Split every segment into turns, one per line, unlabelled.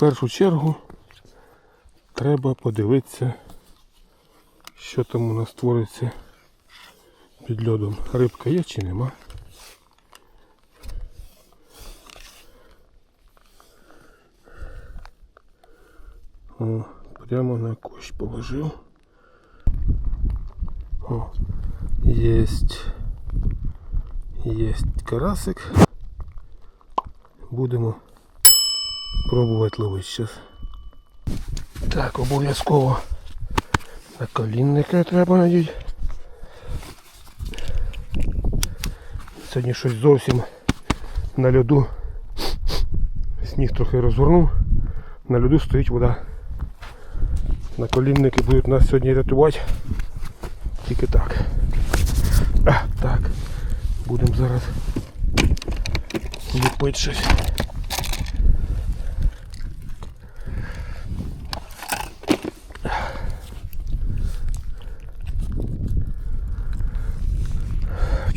першу чергу треба подивитися, що там у нас твориться під льодом. Рибка є чи нема. О, прямо на кущ положив. О, єсть. Єсть карасик. Будемо пробувати ловити зараз. Так, обов'язково на колінники треба надіти. Сьогодні щось зовсім на льоду. Сніг трохи розгорнув. На льоду стоїть вода. На колінники будуть нас сьогодні рятувати. Тільки так. А, так. Будемо зараз ліпити щось.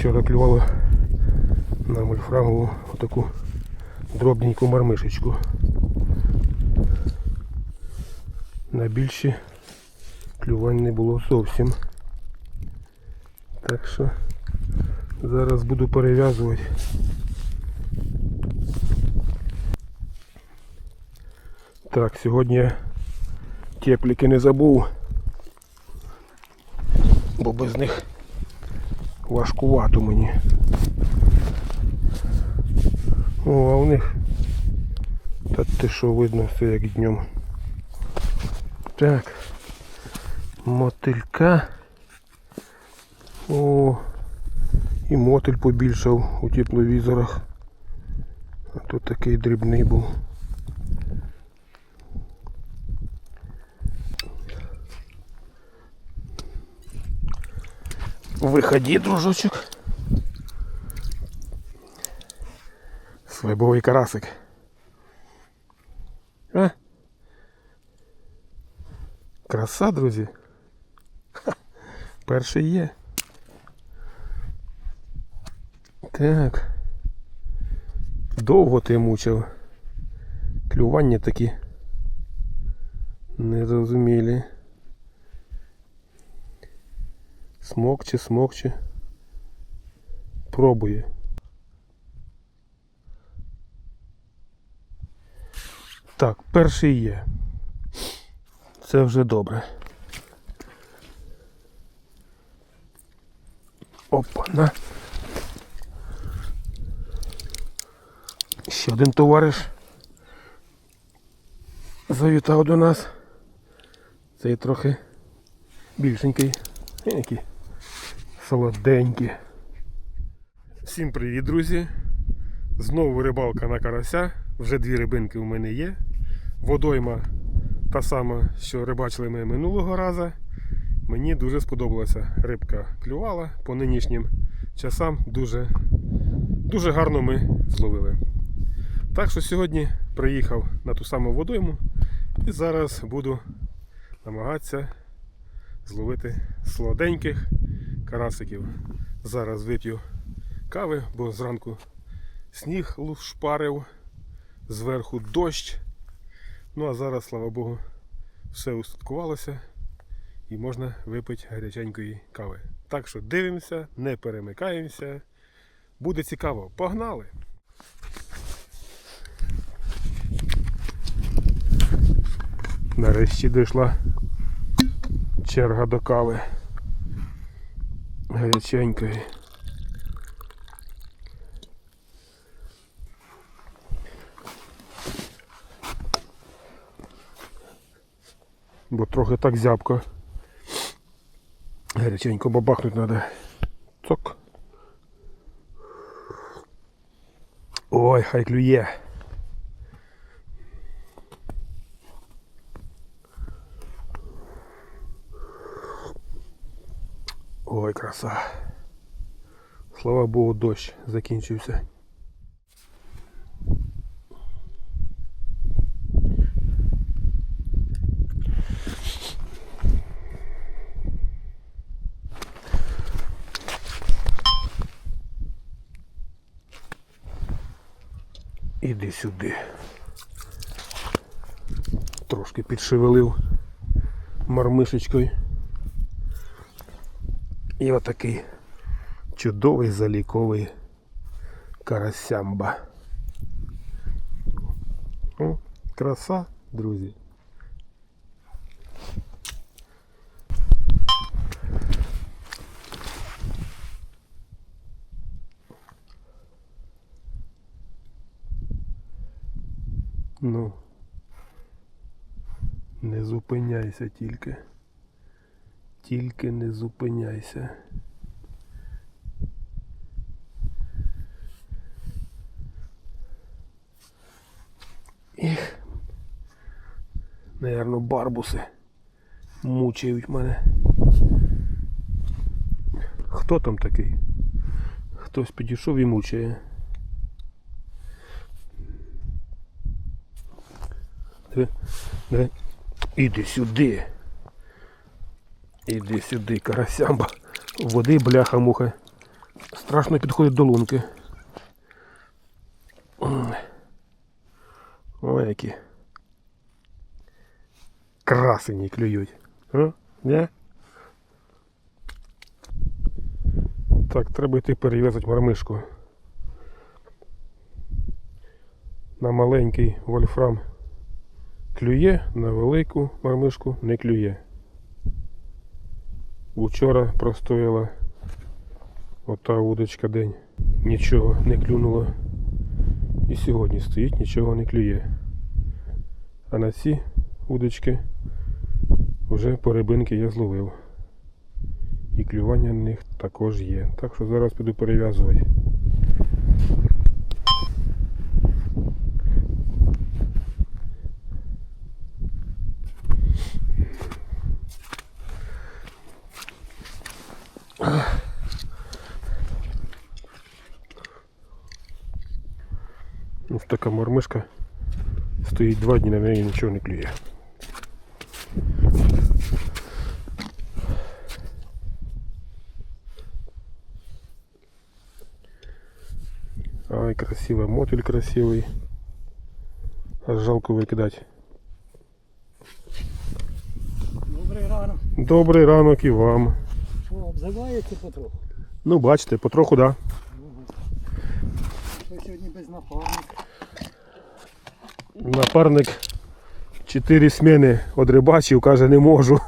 Вчора клювало на мульфрагову отаку дробненьку мармишечку. На більші клювань не було зовсім. Так що зараз буду перев'язувати. Так, сьогодні тепліки не забув, бо без них важкувато мені. О, а у них та те що видно все як днем. Так. Мотилька. О, і мотиль побільшав у тепловізорах. А тут такий дрібний був. Виходи, дружочок. Свайбовий карасик. А? Краса, друзі. Ха, перший є. Так. Довго ти мучив. Клювання такі. Незрозумілі. Смокче, смокче. Пробує. Так, перший є. Це вже добре. Опа, на. Ще один товариш завітав до нас. Цей трохи більшенький. Який солоденький. Всім привіт, друзі! Знову рибалка на карася. Вже дві рибинки у мене є. Водойма та сама, що рибачили ми минулого разу. Мені дуже сподобалася рибка клювала по нинішнім часам. Дуже, дуже гарно ми зловили. Так що сьогодні приїхав на ту саму водойму і зараз буду намагатися зловити солоденьких карасиків. Зараз вип'ю кави, бо зранку сніг шпарив, зверху дощ. Ну а зараз, слава Богу, все устаткувалося і можна випити гаряченької кави. Так що дивимося, не перемикаємося. Буде цікаво. Погнали! Нарешті дійшла черга до кави. Гаряченької. Бо трохи так зябко. Гаряченько бабахнуть треба. Цок. Ой, хай клює. Ой, краса. Слава Богу, дощ закінчився. Іди сюди. Трошки підшевелив мармишечкою. І отакий чудовий заліковий карасямба. О, краса, друзі. Ну, не зупиняйся тільки. Тільки не зупиняйся. Ех. Наверно, барбуси мучають мене. Хто там такий? Хтось підійшов і мучає. Диви, диви. Іди сюди. Іди сюди, карасямба. Води, бляха, муха. Страшно підходить до лунки. Ой, які. Красені клюють. А? Так, треба йти перев'язати мармишку. На маленький вольфрам клює, на велику мармишку не клює. Учора простояла ота удочка день. Нічого не клюнуло. І сьогодні стоїть, нічого не клює. А на ці удочки вже порибинки я зловив. І клювання на них також є. Так що зараз піду перев'язувати. Ось така мормишка. Стоїть два дні, на неї нічого не клює. Ай, красивый, мотель красивый. Аж жалко викидати.
Добрий ранок.
Добрий ранок і вам.
Що, обзивається потроху?
Ну, бачите, потроху, да.
Що сьогодні без напарника?
Напарник чотири сміни одрибачив, каже, не можу.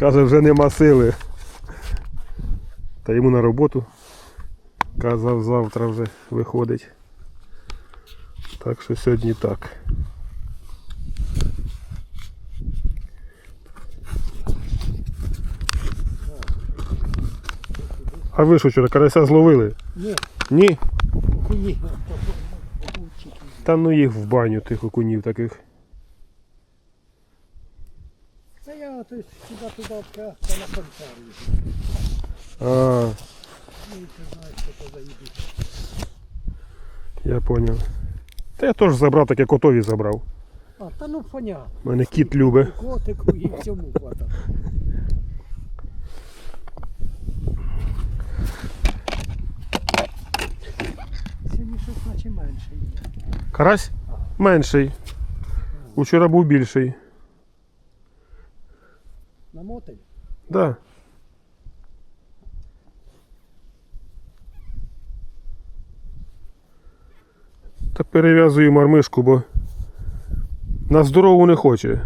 каже, вже нема сили. Та йому на роботу. Казав, завтра вже виходить. Так що сьогодні так. А ви що вчора карася зловили?
Ні,
Ні?
Хуї.
Та ну їх в баню тих окунів таких.
Це я то сюди-туди впряг, та на концерті.
А,
Ну, ти знаєш, що це за
я поняв. Та я теж забрав, так як котові забрав.
А, та ну понятно.
Мене кіт любить.
І котику і всьому хватає. Сьогодні є.
Карась? Менший. Учора був більший.
На мотель?
Да. Та перев'язую мармишку, бо на здорову не хоче.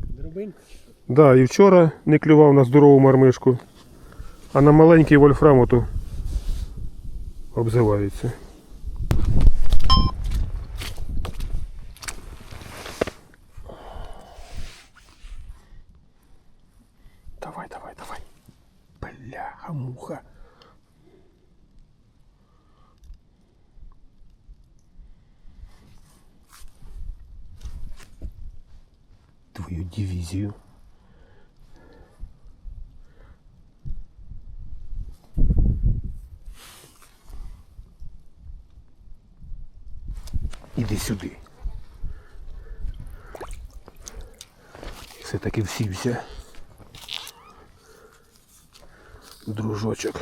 Дробинка що?
Да, і вчора не клював на здорову мармишку, а на маленький вольфрам оту обзивається. Твою дивизию. Іди сюди. Все-таки всівся. Дружочок.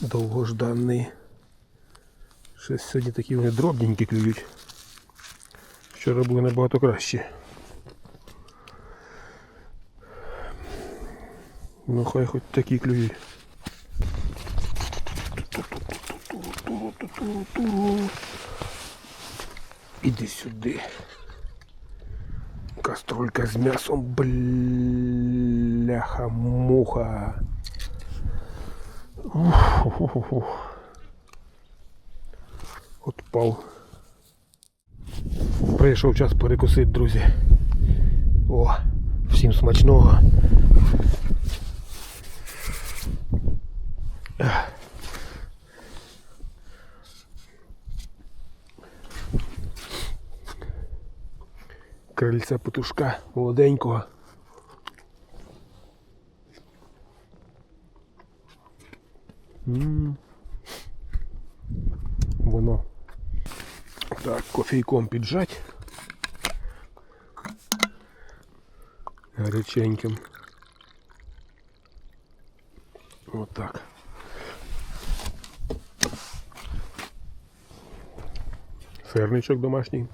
Довгожданий. Щось сьогодні такі вони дробненькі клюють. Вчора були набагато кращі. Ну хай хоч такі клюють. Іди сюди. Каструлька з м'ясом, бляха, муха. Ух-ух-ух. Отпав. Прийшов час перекусити, друзі. О, всім смачного. Крильця петушка молоденького. М. Воно. Так, кофейком піджать. Вот Отак. Сирничок домашній.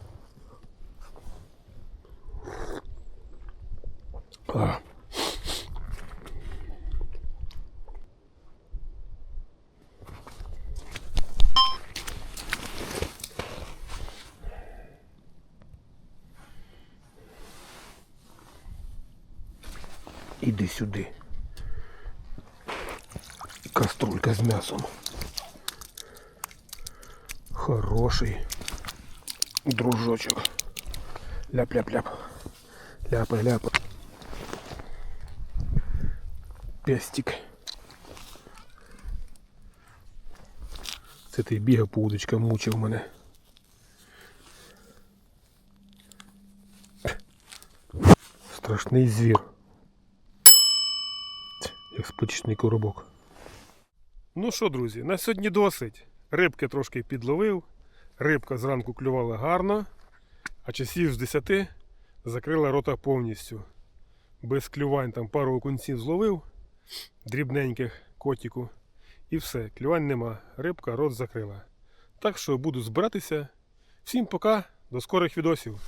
Іди сюди. Каструлька з м'ясом. Хороший дружочок. Ляп-ляп-ляп. Ляпа-ляпа. Пестик. Це ти бігав по удочкам, мучив мене. Страшний звір. Як спочечний коробок. Ну що, друзі, на сьогодні досить. Рибки трошки підловив. Рибка зранку клювала гарно, а часів з 10 закрила рота повністю. Без клювань там пару окунців зловив, дрібненьких котіку. І все, клювань нема. Рибка рот закрила. Так що буду збиратися. Всім пока, до скорих відосів.